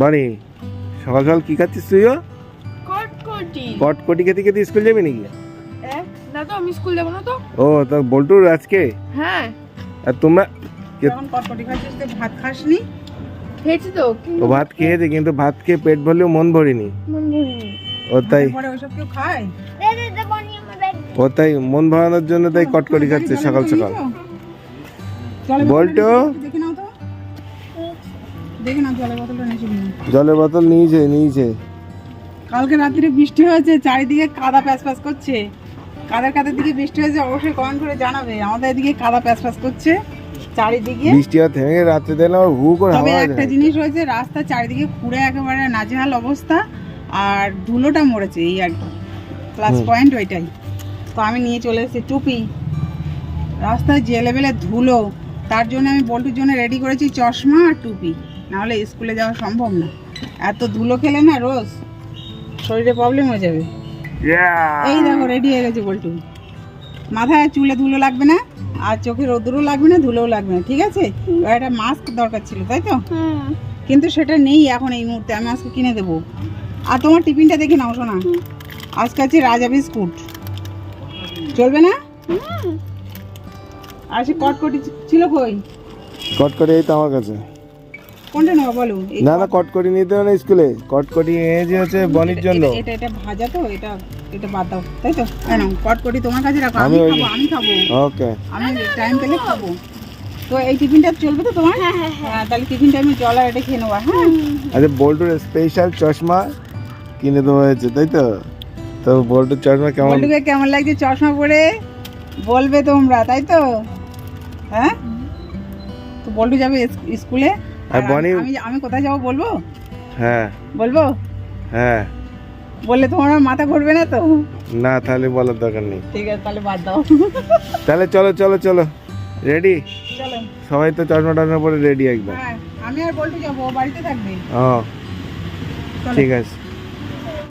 বাড়ি সকাল সকাল কি খাচ্ছিস তুইও? কটকটি। কটকটি খেতে খেতে স্কুল যাবি নাকি? না তো আমি স্কুল যাব না তো। ও তা বল্টুর আজকে? হ্যাঁ। আর তোমরা যখন কটকটি খাচ্ছিস তো ভাত খাসনি? খেয়েছি তো কিন্তু ও ভাত খেয়েছে কিন্তু ভাত খেয়ে পেট ভরলেও মন ভরেনি। মন ভরিনি। ও তাই ও তাই মন ভরানোর জন্য তাই কটকটি খাচ্ছে সকাল সকাল। বল্টু? দেখে নাও জলের বোতলটা নিয়েছি কিনা। জলের বোতল নিয়েছে নিয়েছে। কালকে রাত্রে বৃষ্টি হয়েছে চারিদিকে কাদা প্যাচ করছে। কাদের কাদের দিকে বৃষ্টি হয়েছে অবশ্যই কমেন্ট করে জানাবে। আমাদের এদিকে কাদা প্যাচ করছে চারিদিকে। বৃষ্টি আর থেমে রাত্রে দিলে আবার হু করে তবে একটা জিনিস হয়েছে রাস্তা চারিদিকে খুঁড়ে একেবারে নাজেহাল অবস্থা আর ধুলোটা মরেছে এই আর কি। প্লাস পয়েন্ট ওইটাই। তো আমি নিয়ে চলে এসেছি টুপি। রাস্তায় যে লেভেলের ধুলো তার জন্য আমি বল্টুর জন্য রেডি করেছি চশমা আর টুপি। নাহলে স্কুলে যাওয়া সম্ভব না। এত ধুলো খেলে না রোজ শরীরে প্রবলেম হয়ে যাবে। এই দেখো রেডি হয়ে গেছে বল্টু। মাথায় চুলে ধুলো লাগবে না আর চোখে রোদ্রও লাগবে না ধুলোও লাগবে না ঠিক আছে? একটা মাস্ক দরকার ছিল তাই তো? কিন্তু সেটা নেই এখন এই মুহূর্তে আমি আজকে কিনে দেবো। আর তোমার টিফিনটা দেখে নাও শোনা। আজকে আছে রাজা বিস্কুট। চলবে না? আর সে কটকটি ছিল কই? কটকটি এই তো আমার কাছে। কোনটা নেব বলো? না না কটকটি নিতে হবে না স্কুলে। কটকটি এই যে হচ্ছে বনির জন্য। এটা- এটা ভাজা তো এটা এটা বাদ দাও তাই তো? কেন কটকটি তোমার কাছে রাখো আমি আমি খাব আমি খাব। ওকে। আমি টাইম পেলে খাব। তো এই টিফিনটা চলবে তো তোমার? হ্যাঁ তাহলে টিফিনটা আমি জল আর এটা খেয়ে নেব হ্যাঁ? আচ্ছা বল্টুর স্পেশাল চশমা কিনে দেওয়া হয়েছে তাই তো? তো বল্টুর চশমা কেমন? বল্টুকে কেমন লাগছে চশমা পরে? বলবে তোমরা তাই তো? হ্যাঁ? তো বল্টু যাবে স্কুলে? আর আর বনি- আমি আমি কোথায় যাব বলব? হ্যাঁ। বলব? হ্যাঁ। বললে তোমার মাথা ঘুরবে না তো? না তাহলে বলার দরকার নেই। ঠিক আছে তাহলে বাদ দাও। তাহলে চলো চলো চলো। রেডি চলো। সবাই তো চশমা টশমা পরে রেডি একদম হ্যাঁ আমি আর বলতে যাব বাড়িতে থাকবে। ও। ঠিক আছে।